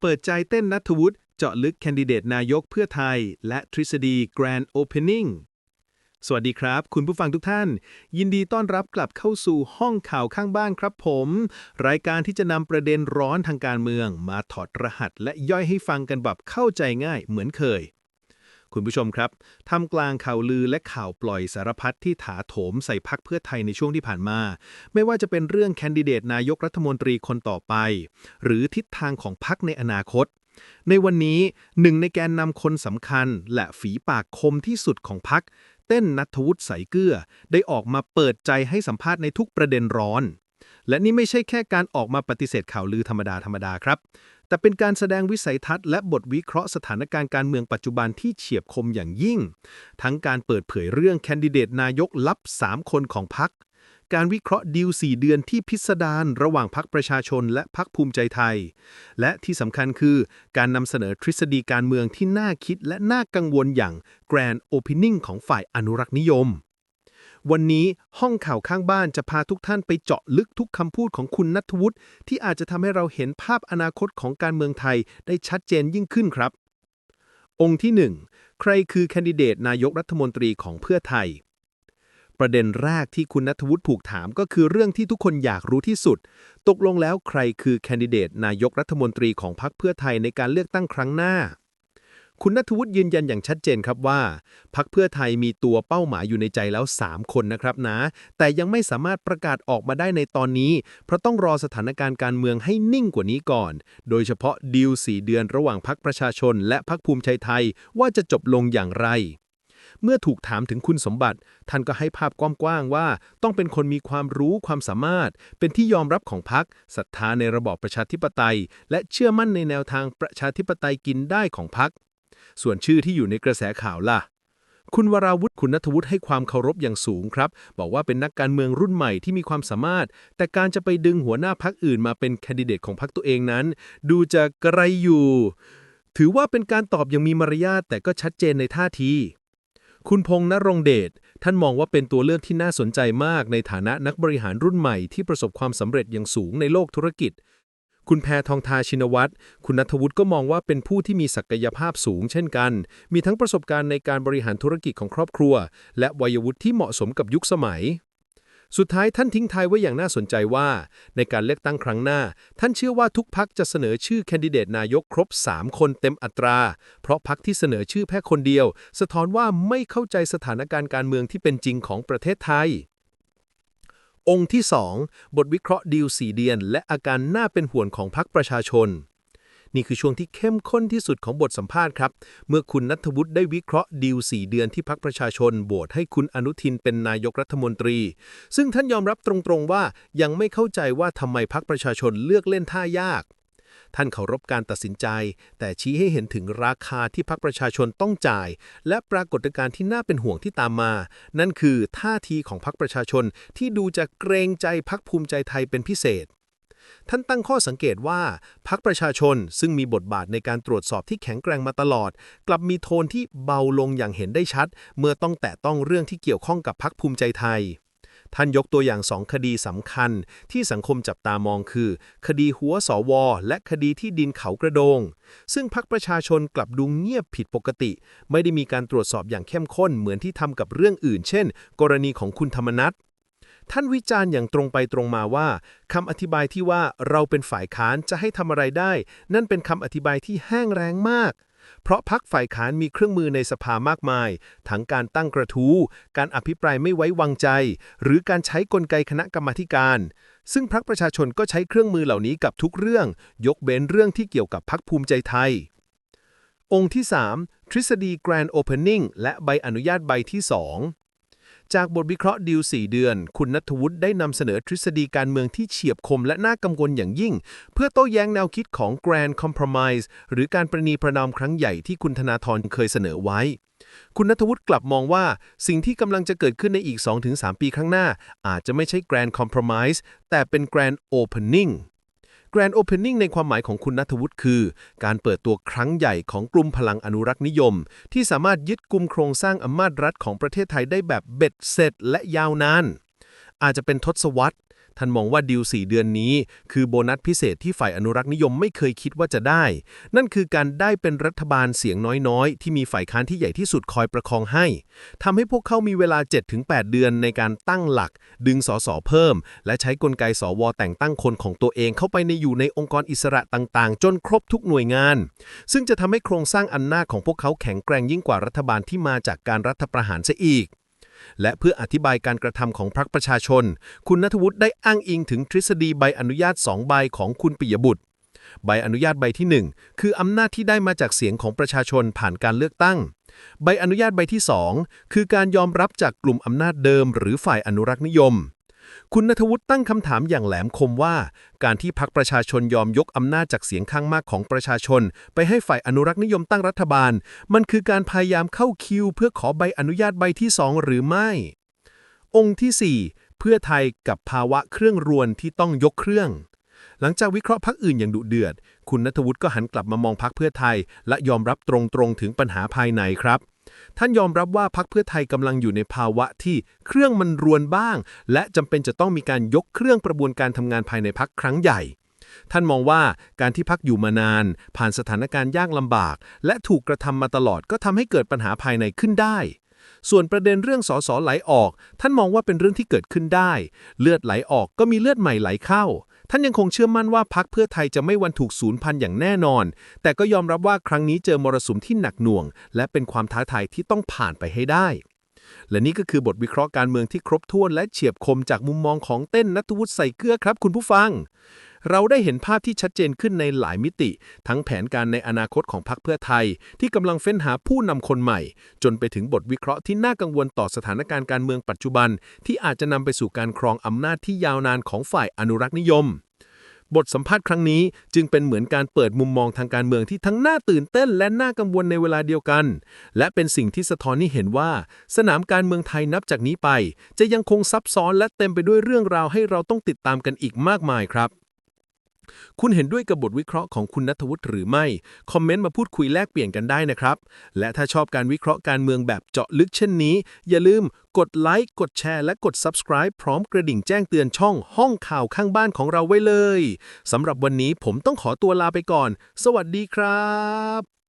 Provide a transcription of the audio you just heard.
เปิดใจเต้นนัทวุฒิเจาะลึกแคนดิเดตนายกเพื่อไทย และทฤษฎี Grand Opening สวัสดีครับ คุณผู้ฟังทุกท่าน ยินดีต้อนรับกลับเข้าสู่ห้องข่าวข้างบ้านครับผม รายการที่จะนำประเด็นร้อนทางการเมือง มาถอดรหัส และย่อยให้ฟังกันแบบเข้าใจง่ายเหมือนเคย คุณผู้ชมครับทำกลางข่าวลือและข่าวปล่อยสารพัดที่ถาโถมใส่พักเพื่อไทยในช่วงที่ผ่านมา ไม่ว่าจะเป็นเรื่องแคนดิเดตนายกรัฐมนตรีคนต่อไป หรือทิศทางของพักในอนาคต ในวันนี้หนึ่งในแกนนำคนสำคัญ และฝีปากคมที่สุดของพักเต้นนัทวุฒิใสายเกลือได้ออกมาเปิดใจให้สัมภาษณ์ในทุกประเด็นร้อน และนี่ไม่ใช่แค่การออกมาปฏิเสธข่าวลือธรรมดาธรรมดาครับ แต่เป็นการแสดงวิสัยทัศน์และบทวิเคราะห์สถานการณ์การเมืองปัจจุบันที่เฉียบคมอย่างยิ่ง ทั้งการเปิดเผยเรื่องแคนดิเดตนายกลับ 3 คนของพักการวิเคราะห์ดีล 4 เดือนที่พิสดารระหว่างพักประชาชนและพักภูมิใจไทย และที่สำคัญคือการนำเสนอทฤษฎีการเมืองที่น่าคิดและน่ากังวลอย่าง Grand Opening ของฝ่ายอนุรักษ์นิยม วันนี้ห้องข่าวข้างบ้านจะพาทุกท่านไปเจาะลึกทุกคำพูดของคุณนัทวุฒิที่อาจจะทำให้เราเห็นภาพอนาคตของการเมืองไทยได้ชัดเจนยิ่งขึ้นครับ องค์ที่ 1 ใครคือแคนดิเดตนายกรัฐมนตรีของเพื่อไทย ประเด็นแรกที่คุณนัทวุฒิผูกถามก็คือเรื่องที่ทุกคนอยากรู้ที่สุด ตกลงแล้วใครคือแคนดิเดตนายกรัฐมนตรีของพรรคเพื่อไทยในการเลือกตั้งครั้งหน้า คุณนัทวุฒิยืนยันอย่างชัดเจนครับว่าพรรคเพื่อไทยมีตัวเป้าหมายอยู่ในใจแล้ว 3 คนนะครับนะ แต่ยังไม่สามารถประกาศออกมาได้ในตอนนี้ เพราะต้องรอสถานการณ์การเมืองให้นิ่งกว่านี้ก่อน โดยเฉพาะดีล4เดือนระหว่างพรรคประชาชน และพรรคภูมิใจไทยว่าจะจบลงอย่างไร เมื่อถูกถามถึงคุณสมบัติ ท่านก็ให้ภาพกว้างๆว่า ต้องเป็นคนมีความรู้ความสามารถ เป็นที่ยอมรับของพรรคศรัทธาในระบอบประชาธิปไตย และเชื่อมั่นในแนวทางประชาธิปไตยกินได้ของพรรค ส่วนชื่อที่อยู่ในกระแสข่าวล่ะ คุณวราวุฒิคุณนัทวุฒิให้ความเคารพอย่างสูงครับ บอกว่าเป็นนักการเมืองรุ่นใหม่ที่มีความสามารถ แต่การจะไปดึงหัวหน้าพักอื่นมาเป็นแคนดิเดตของพักตัวเองนั้น ดูจะกระไรอยู่ ถือว่าเป็นการตอบอย่างมีมารยาทแต่ก็ชัดเจนในท่าทีคุณพงษ์นรงเดช ท่านมองว่าเป็นตัวเลือกที่น่าสนใจมากในฐานะนักบริหารรุ่นใหม่ที่ประสบความสำเร็จอย่างสูงในโลกธุรกิจ คุณแพทองทาชินวัตร คุณนัทวุฒิก็มองว่าเป็นผู้ที่มีศักยภาพสูงเช่นกัน มีทั้งประสบการณ์ในการบริหารธุรกิจของครอบครัว และวัยวุฒิที่เหมาะสมกับยุคสมัย สุดท้ายท่านทิ้งท้ายไว้อย่างน่าสนใจว่า ในการเลือกตั้งครั้งหน้า ท่านเชื่อว่าทุกพักจะเสนอชื่อแคนดิเดตนายกครบ 3 คนเต็มอัตรา เพราะพักที่เสนอชื่อแค่คนเดียว สะท้อนว่าไม่เข้าใจสถานการณ์การเมืองที่เป็นจริงของประเทศไทย องค์ที่ 2 บทวิเคราะห์ดีลสีเดือนและอาการน่าเป็นห่วงของพรรคประชาชน นี่คือช่วงที่เข้มข้นที่สุดของบทสัมภาษณ์ครับ เมื่อคุณนัทวุฒิได้วิเคราะห์ดีลสี่เดือนที่พรรคประชาชนโหวตให้คุณอนุทินเป็นนายกรัฐมนตรี ซึ่งท่านยอมรับตรงๆว่ายังไม่เข้าใจว่าทำไมพรรคประชาชนเลือกเล่นท่ายาก ท่านเคารพการตัดสินใจ แต่ชี้ให้เห็นถึงราคาที่พรรคประชาชนต้องจ่าย และปรากฏการณ์ที่น่าเป็นห่วงที่ตามมา นั่นคือท่าทีของพรรคประชาชนที่ดูจะเกรงใจพรรคภูมิใจไทยเป็นพิเศษท่านตั้งข้อสังเกตว่าพรรคประชาชนซึ่งมีบทบาทในการตรวจสอบที่แข็งแกร่งมาตลอด กลับมีโทนที่เบาลงอย่างเห็นได้ชัด เมื่อต้องแตะต้องเรื่องที่เกี่ยวข้องกับพรรคภูมิใจไทย ท่านยกตัวอย่างสองคดีสำคัญที่สังคมจับตามองคือ คดีหัวสว และคดีที่ดินเขากระโดง ซึ่งพรรคประชาชนกลับดูเงียบผิดปกติ ไม่ได้มีการตรวจสอบอย่างเข้มข้นเหมือนที่ทำกับเรื่องอื่น เช่น กรณีของคุณธรรมนัฐท่านวิจารณ์อย่างตรงไปตรงมาว่าคำอธิบายที่ว่าเราเป็นฝ่ายค้านจะให้ทำอะไรได้ นั่นเป็นคำอธิบายที่แห้งแรงมาก เพราะพักฝ่ายค้านมีเครื่องมือในสภามากมาย ทั้งการตั้งกระทู้ การอภิปรายไม่ไว้วางใจ หรือการใช้กลไกคณะกรรมาการ ซึ่งพรรคประชาชนก็ใช้เครื่องมือเหล่านี้กับทุกเรื่อง ยกเว้นเรื่องที่เกี่ยวกับพรรคภูมิใจไทย องค์ที่ 3 ทฤษฎี Grand Opening และใบอนุญาตใบที่ 2 จากบทวิเคราะห์ดีล 4 เดือน คุณนัทวุฒิได้นำเสนอทฤษฎีการเมืองที่เฉียบคมและน่ากังวลอย่างยิ่ง เพื่อโต้แย้งแนวคิดของ Grand Compromise หรือการประนีประนอมครั้งใหญ่ที่คุณธนาธรเคยเสนอไว้ คุณนัทวุฒิกลับมองว่า สิ่งที่กำลังจะเกิดขึ้นในอีก 2-3 ปีข้างหน้า อาจจะไม่ใช่ Grand Compromise แต่เป็น Grand Opening Grand Opening ในความหมายของคุณนัทวุฒิคือ การเปิดตัวครั้งใหญ่ของกลุ่มพลังอนุรักษ์นิยม ที่สามารถยึดกลุ่มโครงสร้างอำนาจรัฐของประเทศไทยได้แบบเบ็ดเสร็จและยาวนานอาจจะเป็นทศวรรษ ท่านมองว่าดีล4เดือนนี้ คือโบนัสพิเศษที่ฝ่ายอนุรักษ์นิยมไม่เคยคิดว่าจะได้ นั่นคือการได้เป็นรัฐบาลเสียงน้อยๆ ที่มีฝ่ายค้านที่ใหญ่ที่สุดคอยประคองให้ทำให้พวกเขามีเวลา 7-8 เดือนในการตั้งหลัก ดึงสสเพิ่ม และใช้กลไกสวแต่งตั้งคนของตัวเองเข้าไปในอยู่ในองค์กรอิสระต่างๆ จนครบทุกหน่วยงาน ซึ่งจะทำให้โครงสร้างอำนาจของพวกเขาแข็งแกร่งยิ่งกว่ารัฐบาลที่มาจากการรัฐประหารซะอีก และเพื่ออธิบายการกระทำของพรรคประชาชน คุณนัทวุฒิได้อ้างอิงถึงทฤษฎีใบอนุญาต2ใบของคุณปิยบุตร ใบอนุญาตใบที่ 1 คืออำนาจที่ได้มาจากเสียงของประชาชนผ่านการเลือกตั้ง ใบอนุญาตใบที่ 2 คือการยอมรับจากกลุ่มอำนาจเดิม หรือฝ่ายอนุรักษ์นิยม คุณนทวุฒิตั้งคำถามอย่างแหลมคมว่า การที่พรรคประชาชนยอมยกอำนาจจากเสียงข้างมากของประชาชน ไปให้ฝ่ายอนุรักษ์นิยมตั้งรัฐบาล มันคือการพยายามเข้าคิว เพื่อขอใบอนุญาตใบที่2หรือไม่ องค์ทีสี่ 4 เพื่อไทยกับภาวะเครื่องรวนที่ต้องยกเครื่อง หลังจากวิเคราะห์พักอื่นอย่างดุเดือด คุณนทวุฒิก็หันกลับมามองพักเพื่อไทย และยอมรับตรงๆถึงปัญหาภายในครับ ท่านยอมรับว่าพักเพื่อไทยกำลังอยู่ในภาวะที่เครื่องมันรวนบ้าง และจำเป็นจะต้องมีการยกเครื่องกระบวนการทำงานภายในพักครั้งใหญ่ ท่านมองว่าการที่พักอยู่มานาน ผ่านสถานการณ์ยากลำบาก และถูกกระทำมาตลอดก็ทำให้เกิดปัญหาภายในขึ้นได้ ส่วนประเด็นเรื่องสสไหลออก ท่านมองว่าเป็นเรื่องที่เกิดขึ้นได้ เลือดไหลออกก็มีเลือดใหม่ไหลเข้า ท่านยังคงเชื่อมั่นว่าพักเพื่อไทยจะไม่วันถูกสูญพันอย่างแน่นอน แต่ก็ยอมรับว่าครั้งนี้เจอมรสุมที่หนักหน่วง และเป็นความท้าทายที่ต้องผ่านไปให้ได้และนี่ก็คือบทวิเคราะห์การเมืองที่ครบถ้วนและเฉียบคมจากมุมมองของเต้นนัทวุฒิใส่เกลือครับคุณผู้ฟัง เราได้เห็นภาพที่ชัดเจนขึ้นในหลายมิติ ทั้งแผนการในอนาคตของพรรคเพื่อไทย ที่กำลังเฟ้นหาผู้นำคนใหม่ จนไปถึงบทวิเคราะห์ที่น่ากังวลต่อสถานการณ์การเมืองปัจจุบัน ที่อาจจะนำไปสู่การครองอำนาจที่ยาวนานของฝ่ายอนุรักษ์นิยมบทสัมภาษณ์ครั้งนี้จึงเป็นเหมือนการเปิดมุมมองทางการเมืองที่ทั้งน่าตื่นเต้นและน่ากังวลในเวลาเดียวกัน และเป็นสิ่งที่สะท้อนให้เห็นว่า สนามการเมืองไทยนับจากนี้ไป จะยังคงซับซ้อนและเต็มไปด้วยเรื่องราวให้เราต้องติดตามกันอีกมากมายครับ คุณเห็นด้วยกับบทวิเคราะห์ของคุณนัทวุฒิหรือไม่ คอมเมนต์มาพูดคุยแลกเปลี่ยนกันได้นะครับ และถ้าชอบการวิเคราะห์การเมืองแบบเจาะลึกเช่นนี้ อย่าลืมกดไลค์กดแชร์และกด Subscribe พร้อมกระดิ่งแจ้งเตือนช่องห้องข่าวข้างบ้านของเราไว้เลยสำหรับวันนี้ผมต้องขอตัวลาไปก่อน สวัสดีครับ